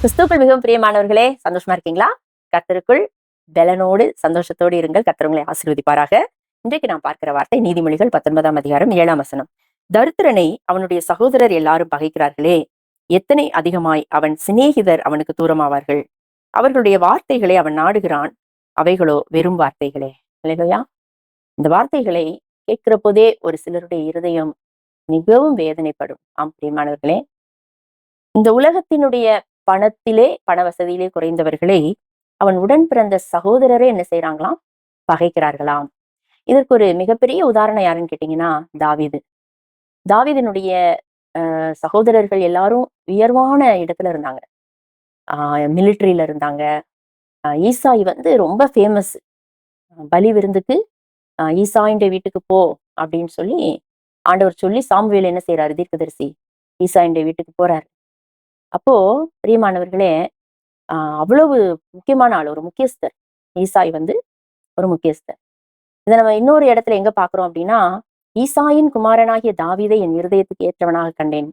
கிறிஸ்துக்கள் மிகவும் பிரியமானவர்களே சந்தோஷமா இருக்கீங்களா? கத்தருக்குள் பலனோடு சந்தோஷத்தோடு இருங்கள். கத்தருங்களை ஆசீர்வதிப்பாராக. இன்றைக்கு நான் பார்க்கிற வார்த்தை நீதிமொழிகள் பத்தொன்பதாம் அதிகாரம் ஏழாம் வசனம். தரித்திரனை அவனுடைய சகோதரர் எல்லாரும் பகைக்கிறார்களே எத்தனை அதிகமாய் அவன் சிநேகிதர் அவனுக்கு தூரமாவார்கள். அவர்களுடைய வார்த்தைகளை அவன் நாடுகிறான். அவைகளோ வெறும் வார்த்தைகளே. இல்லையா இந்த வார்த்தைகளை கேட்கிற போதே ஒரு சிலருடைய இருதயம் மிகவும் வேதனைப்படும். ஆம் பிரியமானவர்களே. இந்த உலகத்தினுடைய பணத்திலே பண வசதியிலே குறைந்தவர்களை அவன் உடன் பிறந்த சகோதரரே என்ன செய்யறாங்களாம் பகைக்கிறார்களாம். இதற்கு ஒரு மிகப்பெரிய உதாரணம் யாருன்னு கேட்டீங்கன்னா தாவிது. தாவிதனுடைய சகோதரர்கள் எல்லாரும் உயர்வான இடத்துல இருந்தாங்க. ஆஹ் மிலிட்ரியில இருந்தாங்க. ஈசாய் வந்து ரொம்ப ஃபேமஸ் பலி விருந்துக்கு ஆஹ் ஈசாயின்ற வீட்டுக்கு போ அப்படின்னு சொல்லி ஆண்டவர் சொல்லி சாமுவேல் என்ன செய்யறாரு தீர்க்கதரிசி ஈசாயின்ற வீட்டுக்கு போறாரு. அப்போ பிரியமானவர்களே அவ்வளவு முக்கியமான ஆள் ஒரு முக்கியஸ்தர். ஈசாய் வந்து ஒரு முக்கியஸ்தர். இதை நம்ம இன்னொரு இடத்துல எங்க பாக்குறோம் அப்படின்னா ஈசாயின் குமாரனாகிய தாவீதை என் இருதயத்துக்கு ஏற்றவனாக கண்டேன்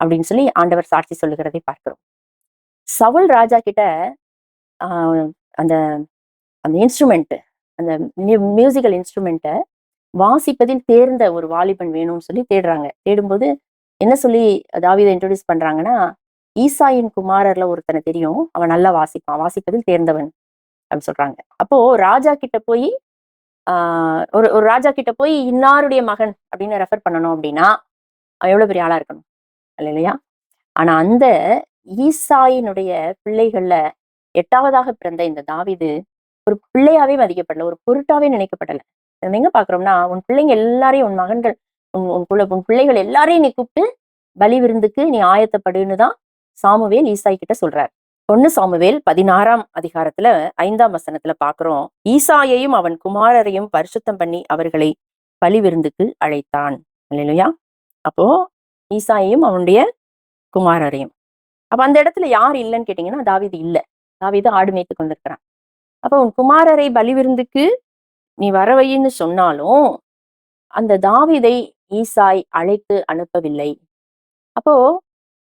அப்படின்னு சொல்லி ஆண்டவர் சாட்சி சொல்லுகிறதை பார்க்கிறோம். சவுல் ராஜா கிட்ட ஆஹ் அந்த அந்த இன்ஸ்ட்ருமெண்ட் அந்த மியூசிக்கல் இன்ஸ்ட்ருமெண்ட்டை வாசிப்பதில் தேர்ந்த ஒரு வாலிபன் வேணும்னு சொல்லி தேடுறாங்க. தேடும்போது என்ன சொல்லி தாவிதை இன்ட்ரடியூஸ் பண்றாங்கன்னா ஈசாயின் குமாரர்ல ஒருத்தனை தெரியும். அவன் நல்லா வாசிப்பான். வாசிப்பதில் தேர்ந்தவன் அப்படின்னு சொல்றாங்க. அப்போ ராஜா கிட்ட போய் ஆஹ் ஒரு ஒரு ராஜா கிட்ட போய் இன்னாருடைய மகன்? அப்படின்னு ரெஃபர் பண்ணணும் அப்படின்னா அவன் எவ்வளவு பெரிய ஆளா இருக்கணும்? இல்லையா? ஆனா அந்த ஈசாயினுடைய பிள்ளைகள்ல எட்டாவதாக பிறந்த இந்த தாவிது ஒரு பிள்ளையாவே மதிக்கப்படல. ஒரு பொருட்டாவே நினைக்கப்படல. நம்ம எங்க பாக்குறோம்னா உன் பிள்ளைங்க எல்லாரையும் உன் மகன்கள் உன் உன் குல உன் பிள்ளைகள் எல்லாரையும் நீ கூப்பிட்டு பலி விருந்துக்கு நீ ஆயத்தப்படுன்னு தான் சாமுவேல் ஈசாய் கிட்ட சொல்றார். பொண்ணு சாமுவேல் பதினாறாம் அதிகாரத்துல ஐந்தாம் வசனத்துல பாக்குறோம். ஈசாயையும் அவன் குமாரரையும் பரிசுத்தம் பண்ணி அவர்களை பலி விருந்துக்கு அழைத்தான். இல்லையா அப்போ ஈசாயையும் அவனுடைய குமாரரையும். அப்ப அந்த இடத்துல யார் இல்லைன்னு கேட்டீங்கன்னா தாவிது இல்ல. தாவீது ஆடு மேய்த்து கொண்டிருக்கிறான். அப்போ உன் குமாரரை பலி விருந்துக்கு நீ வரவைன்னு சொன்னாலும் அந்த தாவிதை ஈசாய் அழைத்து அனுப்பவில்லை. அப்போ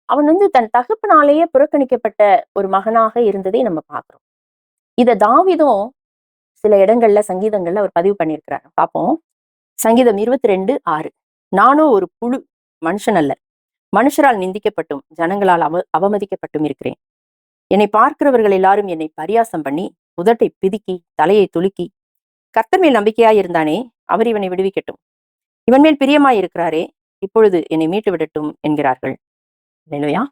அவன் வந்து தன் தகப்பனாலேயே புறக்கணிக்கப்பட்ட ஒரு மகனாக இருந்ததை நம்ம பார்க்குறோம். இத தாவிதம் சில இடங்கள்ல சங்கீதங்கள்ல அவர் பதிவு பண்ணியிருக்கிறார். பார்ப்போம். சங்கீதம் இருபத்தி ரெண்டு ஆறு. நானும் ஒரு புழு மனுஷன் அல்ல. மனுஷரால் நிந்திக்கப்பட்டும் ஜனங்களால் அவ அவமதிக்கப்பட்டும் இருக்கிறேன். என்னை பார்க்கிறவர்கள் எல்லாரும் என்னை பரியாசம் பண்ணி உதட்டை பிதுக்கி தலையை துலுக்கி கர்த்தர் மேல் இருந்தானே அவர் இவனை விடுவிக்கட்டும். இவன் மேல் பிரியமாயிருக்கிறாரே இப்பொழுது என்னை மீட்டு விடட்டும் என்கிறார்கள். இல்லையா?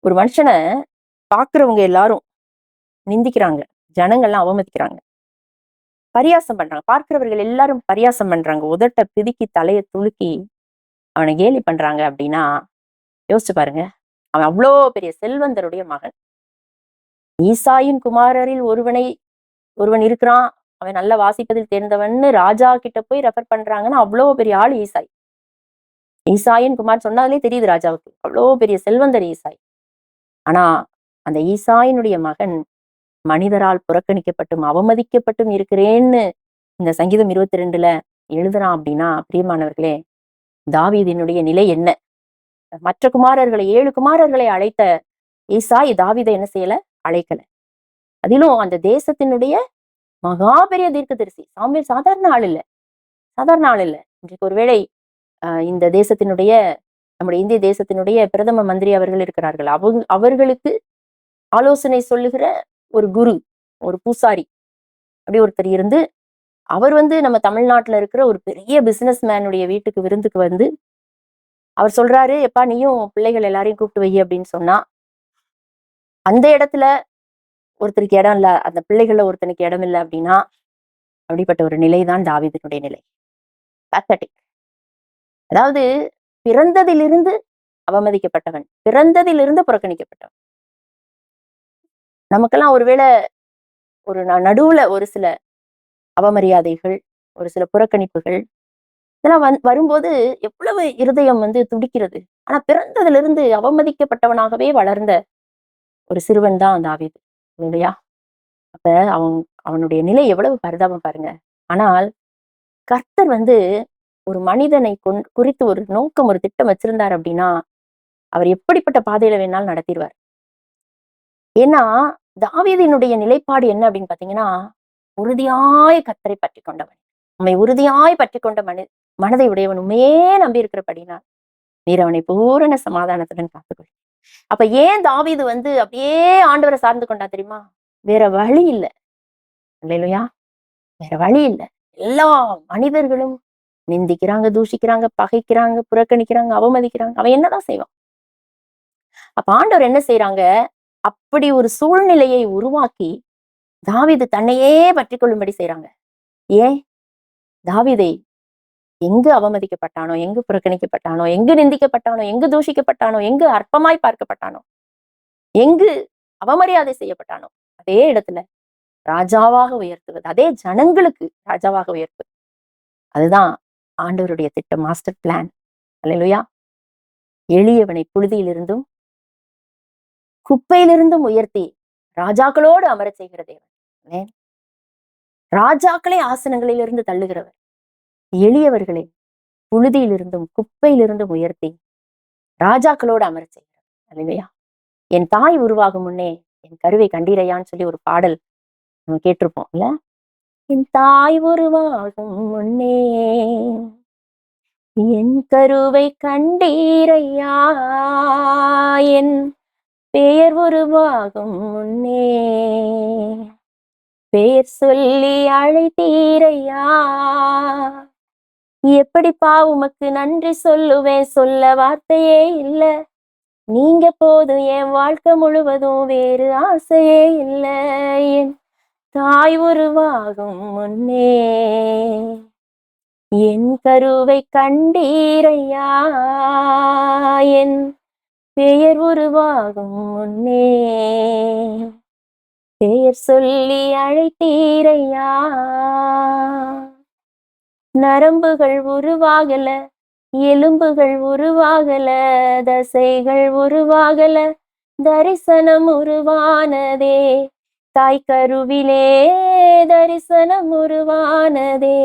ஒரு மனுஷனை பார்க்குறவங்க எல்லாரும் நிந்திக்கிறாங்க. ஜனங்கள்லாம் அவமதிக்கிறாங்க. பரியாசம் பண்றாங்க. பார்க்கிறவர்கள் எல்லாரும் பரியாசம் பண்றாங்க. உதட்ட பிதுக்கி தலையை துலுக்கி அவனை கேலி பண்றாங்க அப்படின்னா யோசிச்சு பாருங்க. அவன் அவ்வளோ பெரிய செல்வந்தருடைய மகன். ஈசாயின் குமாரரில் ஒருவனை ஒருவன் இருக்கிறான். அவன் நல்ல வாசிப்பதில் தேர்ந்தவன்னு ராஜா கிட்ட போய் ரெஃபர் பண்றாங்கன்னா அவ்வளோ பெரிய ஆள் ஈசாய். ஈசாயின் குமார் சொன்னாலே தெரியுது ராஜாவுக்கு. அவ்வளோ பெரிய செல்வந்தர் ஈசாய். ஆனா அந்த ஈசாயினுடைய மகன் மனிதரால் புறக்கணிக்கப்பட்டும் அவமதிக்கப்பட்டும் இருக்கிறேன்னு இந்த சங்கீதம் இருபத்தி ரெண்டுல எழுதுறான் அப்படின்னா பிரியமானவர்களே தாவீதினுடைய நிலை என்ன? மற்ற குமாரர்களை ஏழு குமாரர்களை அழைத்த ஈசாய் தாவீதை என்ன செய்யல? அழைக்கல. அதிலும் அந்த தேசத்தினுடைய மகா பெரிய தீர்க்க தரிசி சாமியல் சாதாரண ஆள் இல்ல. சாதாரண ஆள் இல்ல. இன்றைக்கு ஒருவேளை இந்த தேசத்தினுடைய நம்முடைய இந்திய தேசத்தினுடைய பிரதம மந்திரி அவர்கள் இருக்கிறார்கள். அவங்க அவர்களுக்கு ஆலோசனை சொல்லுகிற ஒரு குரு ஒரு பூசாரி அப்படி ஒருத்தர் இருந்து அவர் வந்து நம்ம தமிழ்நாட்டுல இருக்கிற ஒரு பெரிய பிசினஸ் மேனுடைய வீட்டுக்கு விருந்துக்கு வந்து அவர் சொல்றாரு எப்பா நீயும் பிள்ளைகள் எல்லாரையும் கூப்பிட்டு வை அப்படின்னு சொன்னா அந்த இடத்துல ஒருத்தருக்கு இடம் இல்ல அந்த பிள்ளைகள்ல ஒருத்தனுக்கு இடம் இல்லை அப்படின்னா அப்படிப்பட்ட ஒரு நிலைதான் தாவிதனுடைய நிலை. பேத்தட்டிக் அதாவது பிறந்ததிலிருந்து அவமதிக்கப்பட்டவன் பிறந்ததிலிருந்து புறக்கணிக்கப்பட்டவன். நமக்கெல்லாம் ஒருவேளை ஒரு ந- நடுவுல ஒரு சில அவமரியாதைகள் ஒரு சில புறக்கணிப்புகள் இதெல்லாம் வந் வரும்போது எவ்வளவு இருதயம் வந்து துடிக்கிறது. ஆனா பிறந்ததிலிருந்து அவமதிக்கப்பட்டவனாகவே வளர்ந்த ஒரு சிறுவன் தான் அந்த ஆவிது இல்லையா? அப்ப அவன் அவனுடைய நிலை எவ்வளவு பரிதாபம் பாருங்க. ஆனால் கர்த்தர் வந்து ஒரு மனிதனை கொண் குறித்து ஒரு நோக்கம் ஒரு திட்டம் வச்சிருந்தார் அப்படின்னா அவர் எப்படிப்பட்ட பாதையில வேணாலும் நடத்திடுவார் ஏன்னா தாவீதினுடைய நிலைப்பாடு என்ன அப்படின்னு பாத்தீங்கன்னா உறுதியாய் கத்தரை பற்றி கொண்டவன். நம்மை உறுதியாய் பற்றி கொண்ட மனி மனதை உடையவன் உண்மையே நம்பி இருக்கிறபடினால் நீர் அவனை பூரண சமாதானத்துடன் காத்துக்கொள். அப்ப ஏன் தாவிது வந்து அப்படியே ஆண்டவரை சார்ந்து கொண்டா தெரியுமா? வேற வழி இல்லை. இல்லையா வேற வழி இல்லை. எல்லா மனிதர்களும் நிந்திக்கிறாங்க தூஷிக்கிறாங்க பகைக்கிறாங்க புறக்கணிக்கிறாங்க அவமதிக்கிறாங்க அவன் என்னதான் செய்வான்? அப்ப ஆண்டவர் என்ன செய்யறாங்க அப்படி ஒரு சூழ்நிலையை உருவாக்கி தாவிது தன்னையே பற்றி கொள்ளும்படி செய்யறாங்க ஏன்? தாவிதை எங்கு அவமதிக்கப்பட்டானோ எங்கு புறக்கணிக்கப்பட்டானோ எங்கு நிந்திக்கப்பட்டானோ எங்கு தூஷிக்கப்பட்டானோ எங்கு அற்பமாய் பார்க்கப்பட்டானோ எங்கு அவமரியாதை செய்யப்பட்டானோ அதே இடத்துல ராஜாவாக உயர்த்துவது அதே ஜனங்களுக்கு ராஜாவாக உயர்த்துவது. அதுதான் ஆண்டவருடைய திட்டம் மாஸ்டர் பிளான். அல்லையா எளியவனை புழுதியிலிருந்தும் குப்பையிலிருந்தும் உயர்த்தி ராஜாக்களோடு அமரச் செய்கிற தேவன். ராஜாக்களை ஆசனங்களிலிருந்து தள்ளுகிறவர். எளியவர்களை புழுதியிலிருந்தும் குப்பையிலிருந்தும் உயர்த்தி ராஜாக்களோடு அமரச் செய்கிறார் அல்லையா என் தாய் உருவாகும் முன்னே என் கருவை கண்டீரையான்னு சொல்லி ஒரு பாடல் நம்ம கேட்டிருப்போம் இல்ல என் தாய் உருவாகும் முன்னே. என் கருவை கண்டீரையா? என் பெயர் உருவாகும் முன்னே. பெயர் சொல்லி அழைத்தீரையா? எப்படிப்பா உமக்கு நன்றி சொல்லுவேன்? சொல்ல வார்த்தையே இல்ல. நீங்க போதும் என் வாழ்க்கை முழுவதும் வேறு ஆசையே இல்லை. என் தாய் உருவாகும் முன்னே. என் கருவை கண்டீரையா? என் பெயர் உருவாகும் முன்னே. பெயர் சொல்லி அழைத்தீரையா? நரம்புகள் உருவாகல எலும்புகள் உருவாகல தசைகள் உருவாகல தரிசனம் உருவானதே. தாய் கருவிலே தரிசனம் உருவானதே.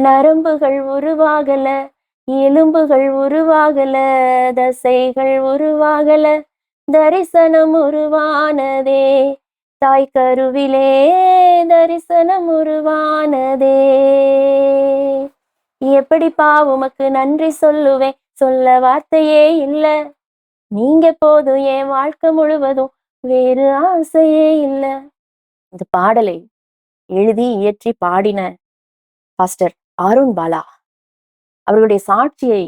நரம்புகள் உருவாகல எலும்புகள் உருவாகல தசைகள் உருவாகல தரிசனம் உருவானதே. தாய் கருவிலே தரிசனம் உருவானதே. எப்படிப்பா உமக்கு நன்றி சொல்லுவேன்? சொல்ல வார்த்தையே இல்ல. நீங்க போதும் என் வாழ்க்கை முழுவதும் வேறு ஆசையே இல்ல. இந்த பாடலை எழுதி இயற்றி பாடின பாஸ்டர் அருண் பாலா. அவர்களுடைய சாட்சியை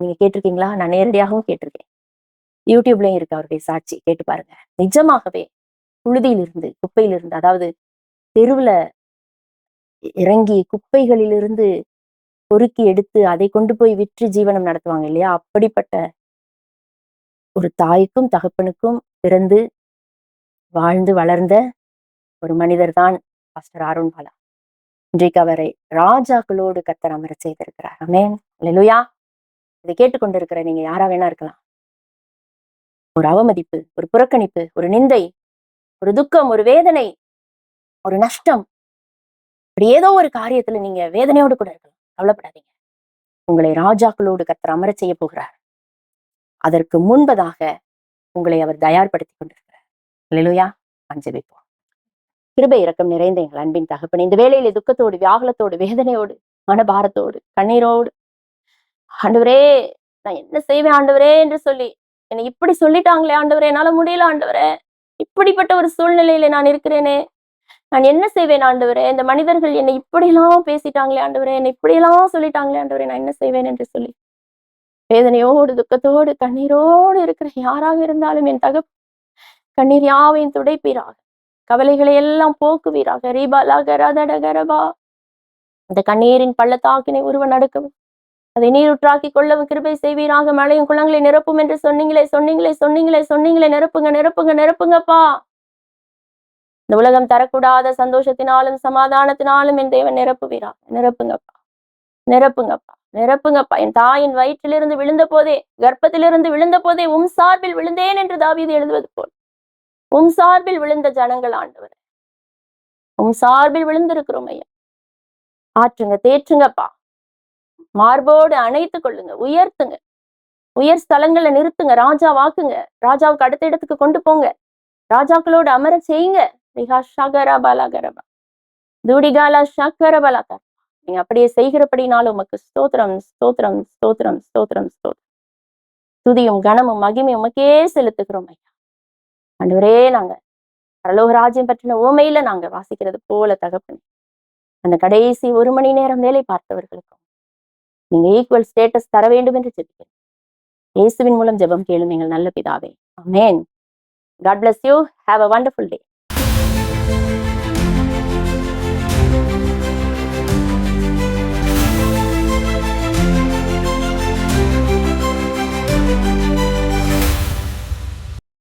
நீங்க கேட்டிருக்கீங்களா? நான் நேரடியாகவும் கேட்டிருக்கேன். யூடியூப்லயும் இருக்கு அவருடைய சாட்சி. கேட்டு பாருங்க. நிஜமாகவே புழுதியிலிருந்து குப்பையிலிருந்து அதாவது தெருவுல இறங்கி குப்பைகளிலிருந்து பொறுக்கி எடுத்து அதை கொண்டு போய் விற்று ஜீவனம் நடத்துவாங்க இல்லையா? அப்படிப்பட்ட ஒரு தாய்க்கும் தகப்பனுக்கும் பிறந்து வாழ்ந்து வளர்ந்த ஒரு மனிதர் தான் பாஸ்டர் அருண் பாலா. இன்றைக்கு அவரை ராஜாக்களோடு கத்தர் அமர செய்திருக்கிறார். அமேன் லெலுயா இதை கேட்டுக்கொண்டிருக்கிற நீங்க யாரா வேணா இருக்கலாம். ஒரு அவமதிப்பு ஒரு புறக்கணிப்பு ஒரு நிந்தை ஒரு துக்கம் ஒரு வேதனை ஒரு நஷ்டம். இப்படி ஏதோ ஒரு காரியத்துல நீங்க வேதனையோடு கூட இருக்கலாம். கவலைப்படாதீங்க. உங்களை ராஜாக்களோடு கத்தர் அமர செய்ய போகிறார். அதற்கு முன்பதாக உங்களை அவர் தயார்படுத்தி கொண்டிருக்கிறார். அல்லேலூயா அஞ்சபிப்போம். கிருபை இறக்கம் நிறைந்த எங்கள் அன்பின் தகப்பன் இந்த வேளையில துக்கத்தோடு வியாகுலத்தோடு வேதனையோடு மனபாரத்தோடு கண்ணீரோடு ஆண்டவரே நான் என்ன செய்வேன் ஆண்டவரே என்று சொல்லி என்னை இப்படி சொல்லிட்டாங்களே ஆண்டவரே என்னால முடியல ஆண்டவரே இப்படிப்பட்ட ஒரு சூழ்நிலையில நான் இருக்கிறேனே நான் என்ன செய்வேன் ஆண்டவரே இந்த மனிதர்கள் என்னை இப்படியெல்லாம் பேசிட்டாங்களே ஆண்டவரே என்னை இப்படியெல்லாம் சொல்லிட்டாங்களே ஆண்டவரே நான் என்ன செய்வேன் என்று சொல்லி வேதனையோடு துக்கத்தோடு கண்ணீரோடு இருக்கிற யாராக இருந்தாலும் என் தகப்பு கண்ணீர் யாவையும் துடைப்பீராக. கவலைகளை எல்லாம் போக்குவீராக ரீபாலாக ரதடகரபா அந்த கண்ணீரின் பள்ளத்தாக்கினை உருவ நடக்கும் அதை நீருற்றாக்கி கொள்ளவும் கிருபை செய்வீராக. மழையும் குளங்களை நிரப்பும் என்று சொன்னீங்களே சொன்னீங்களே சொன்னீங்களே சொன்னீங்களே. நிரப்புங்க நிரப்புங்க நிரப்புங்கப்பா. இந்த உலகம் தரக்கூடாத சந்தோஷத்தினாலும் சமாதானத்தினாலும் என் தேவன் நிரப்புவீரா நிரப்புங்கப்பா. நிரப்புங்கப்பா. நிரப்புங்கப்பா. என் தாயின் வயிற்றிலிருந்து விழுந்த போதே கர்ப்பத்திலிருந்து விழுந்த போதே உம் சார்பில் விழுந்தேன் என்று தாவீது எழுதுவது போல். உம் சார்பில் விழுந்த ஜனங்கள் ஆண்டவர். உம் சார்பில் விழுந்திருக்கிறோம் ஐயா. ஆற்றுங்க தேற்றுங்கப்பா. மார்போடு அணைத்து கொள்ளுங்க உயர்த்துங்க. உயர் ஸ்தலங்களை நிறுத்துங்க ராஜா வாக்குங்க ராஜாவுக்கு அடுத்த இடத்துக்கு கொண்டு போங்க. ராஜாக்களோடு அமர செய்யுங்க. ரிஹா ஷகரா பலகரபா தூடிகாலா ஷக்கர பலகா நீங்க அப்படியே செய்கிறபடினாலும் உமக்கு ஸ்தோத்திரம் ஸ்தோத்திரம் ஸ்தோத்திரம் ஸ்தோத்திரம் ஸ்தோத்திரம். துதியும் கனமும் மகிமையும் உமக்கே செலுத்துகிறோம் ஐயா. ஆண்டவரே நாங்க பரலோக ராஜ்யம் பற்றின ஓமையில நாங்க வாசிக்கிறது போல தகப்பன். அந்த கடைசி ஒரு மணி நேரம் வேலை பார்த்தவர்களுக்கும் நீங்க ஈக்குவல் ஸ்டேட்டஸ் தர வேண்டும் என்று ஜெபிக்கிறேன் இயேசுவின் மூலம் ஜெபம் கேளும் எங்கள் நல்ல பிதாவே. Amen God bless you have a wonderful day